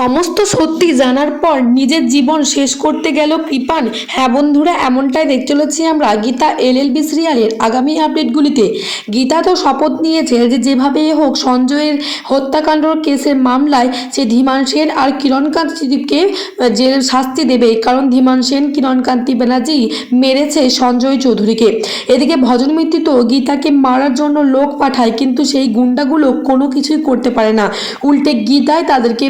সমস্ত সত্যি জানার পর নিজের জীবন শেষ করতে গেল কৃপান। হ্যাঁ বন্ধুরা, এমনটাই দেখতে চলেছি আমরা গীতা এল এল বি সিরিয়ালের আগামী আপডেটগুলিতে। গীতা তো শপথ নিয়েছে যে যেভাবে হোক সঞ্জয়ের হত্যাকাণ্ড কেসের মামলায় সে ধীমান সেন আর কিরণকান্তিকে জেল শাস্তি দেবে। কারণ ধীমান সেন, কিরণকান্তি ব্যানার্জি মেরেছে সঞ্জয় চৌধুরীকে। এদিকে ভজন মিত্র তো গীতাকে মারার জন্য লোক পাঠায়, কিন্তু সেই গুন্ডাগুলো কোনো কিছুই করতে পারে না। উল্টে গীতায় তাদেরকে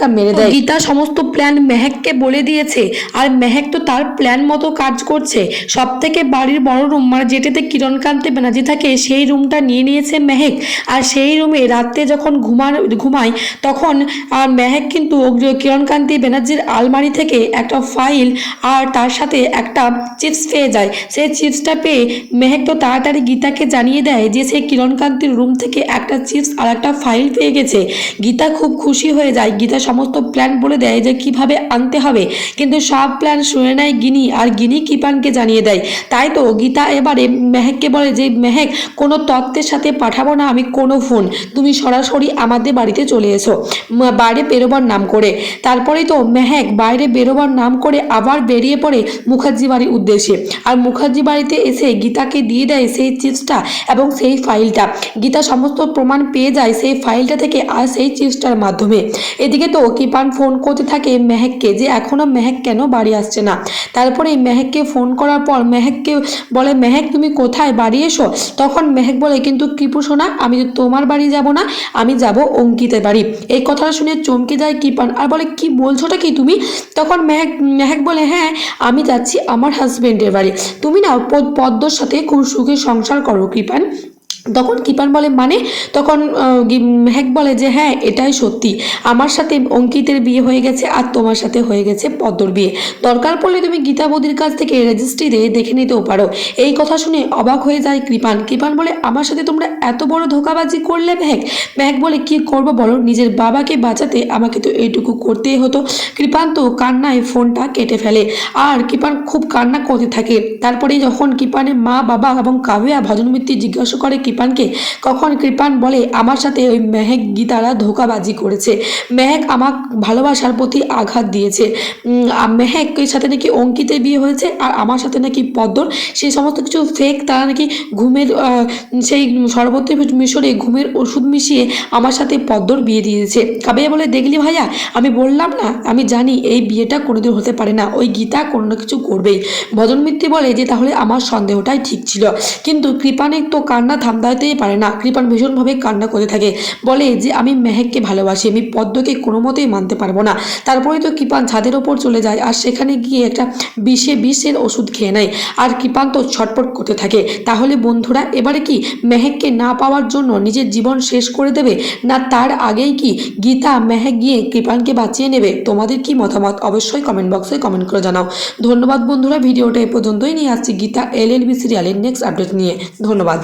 বেধড়াক্কা মেরে দেয়। গীতা সমস্ত প্ল্যান মেহেককে বলে দিয়েছে। আর মেহেক তো তার প্ল্যান মতো কাজ করছে। সব থেকে বাড়ির বড় রুম মানে যেটাতে কিরণকান্তি ব্যানার্জি থাকে, সেই রুমটা নিয়ে নিয়েছে মেহেক। আর সেই রুমে রাত্রে যখন ঘুমান ঘুমায়, তখন, আর মেহেক কিন্তু কিরণকান্তি ব্যানার্জির আলমারি থেকে একটা ফাইল আর তার সাথে একটা চিপস পেয়ে যায়। সেই চিপসটা পেয়ে মেহেক তো তাড়াতাড়ি গীতাকে জানিয়ে দেয় যে সে কিরণকান্তির রুম থেকে একটা চিপস আর একটা ফাইল পেয়ে গেছে। গীতা খুব খুশি হয়ে যায়। গীতা সমস্ত প্ল্যান বলে দেয় যে কীভাবে আনতে হবে। কিন্তু সব প্ল্যান শুনে নেয় গিনি আর গিনি কিপানকে জানিয়ে দেয়? তাই তো গীতা এবারে মেহেককে বলে যে, মেহেক, কোনো তত্ত্বের সাথে পাঠাবো না আমি, কোনো ফোন তুমি সরাসরি আমাদের বাড়িতে চলে এসো। বাইরে বেরোবার নাম করে। তারপরেই তো মেহেক বাইরে বেরোবার নাম করে আবার বেরিয়ে পড়ে মুখার্জি বাড়ির উদ্দেশ্যে। আর মুখার্জি বাড়িতে এসে গীতাকে দিয়ে দেয় সেই চিপসটা এবং সেই ফাইলটা। গীতা সমস্ত প্রমাণ পেয়ে যায় সেই ফাইলটা থেকে আর সেই চিপসটার মাধ্যমে। এদিকে তো কিপান ফোন করতে থাকে মেহেককে যে এখনও মেহেক কেন বাড়ি আসছে না? তারপরে মেহেককে ফোন করার পর মেহেককে বলে, মেহেক, তুমি কোথায়? বাড়ি এসো? তখন মেহেক বলে, কিন্তু কৃপু সোনা, আমি তোমার বাড়ি যাব না, আমি যাব অঙ্কিতের বাড়ি। এই কথাটা শুনে চমকে যায় কিপান। আর বলে, কি বলছোটা কি তুমি? তখন মেহেক মেহেক বলে হ্যাঁ আমি যাচ্ছি আমার হাজবেন্ডের বাড়ি। তুমি না পদ্মর সাথে খুব সুখে সংসার করো কৃপান। তখন কিপান বলে মানে? তখন মেহেক বলে যে হ্যাঁ এটাই সত্যি। আমার সাথে অঙ্কিতের বিয়ে হয়ে গেছে আর তোমার সাথে হয়ে গেছে পদ্মর বিয়ে। দরকার পড়লে তুমি গীতা বৌদির কাছ থেকে রেজিস্ট্রিতে দেখে নিতেও পারো। এই কথা শুনে অবাক হয়ে যায় কৃপান। কৃপান বলে, আমার সাথে তোমরা এত বড় ধোকাবাজি করলে মেহেক মেহেক বলে, কি করব বলো? নিজের বাবাকে বাঁচাতে আমাকে তো এইটুকু করতেই হতো। কৃপান তো কান্নায় ফোনটা কেটে ফেলে। আর কৃপান খুব কান্না করতে থাকে। তারপরে যখন কৃপানের মা, বাবা এবং কাভিয়া ভজন মিত্তি জিজ্ঞাসা করে কৃপানকে। কখন কৃপান বলে, আমার সাথে ওই মেহেক গীতারা ধোকাবাজি করেছে। মেহেক আমার ভালোবাসার প্রতি আঘাত দিয়েছে। মেহেকের সাথে নাকি অঙ্কিতের বিয়ে হয়েছে, আর আমার সাথে নাকি পদ্মর সেই সমস্ত কিছু ফেক তারা নাকি ঘুমের সেই সর্বত্র মিশরে ঘুমের ওষুধ মিশিয়ে আমার সাথে পদ্মর বিয়ে দিয়েছে। কাবিয়া বলে, দেখলি ভাইয়া, আমি বললাম না, আমি জানি এই বিয়েটা কোনোদিন হতে পারে না, ওই গীতা কোনো না কিছু করবেই। ভজন মিত্তি বলে যে, তাহলে আমার সন্দেহটাই ঠিক ছিল। কিন্তু কৃপানের তো কান্না থামদাতেই পারে না। কৃপান ভীষণভাবে কান্না করে থাকে। বলে যে, আমি মেহেককে ভালোবাসি, আমি পদ্মকে কোনো মতেই মানতে পারব না। তারপরে তো কৃপান ছাদের ওপর চলে যায় আর সেখানে গিয়ে একটা বিষে বিষের ওষুধ খেয়ে নেয়। আর কৃপান তো ছটপট করতে থাকে। তাহলে বন্ধুরা, এবারে কি মেহেককে না পাওয়ার জন্য নিজের জীবন শেষ করে দেবে? না তার আগেই কি গীতা, মেহেক গিয়ে কৃপানকে বাঁচিয়ে নেবে? তোমাদের কি মতামত? অবশ্যই কমেন্ট বক্সে কমেন্ট করে জানাও। ধন্যবাদ বন্ধুরা, ভিডিওটা এ পর্যন্তই নিয়ে আসছি গীতা এল এল বি সিরিয়ালের নেক্সট আপডেট নিয়ে। ধন্যবাদ।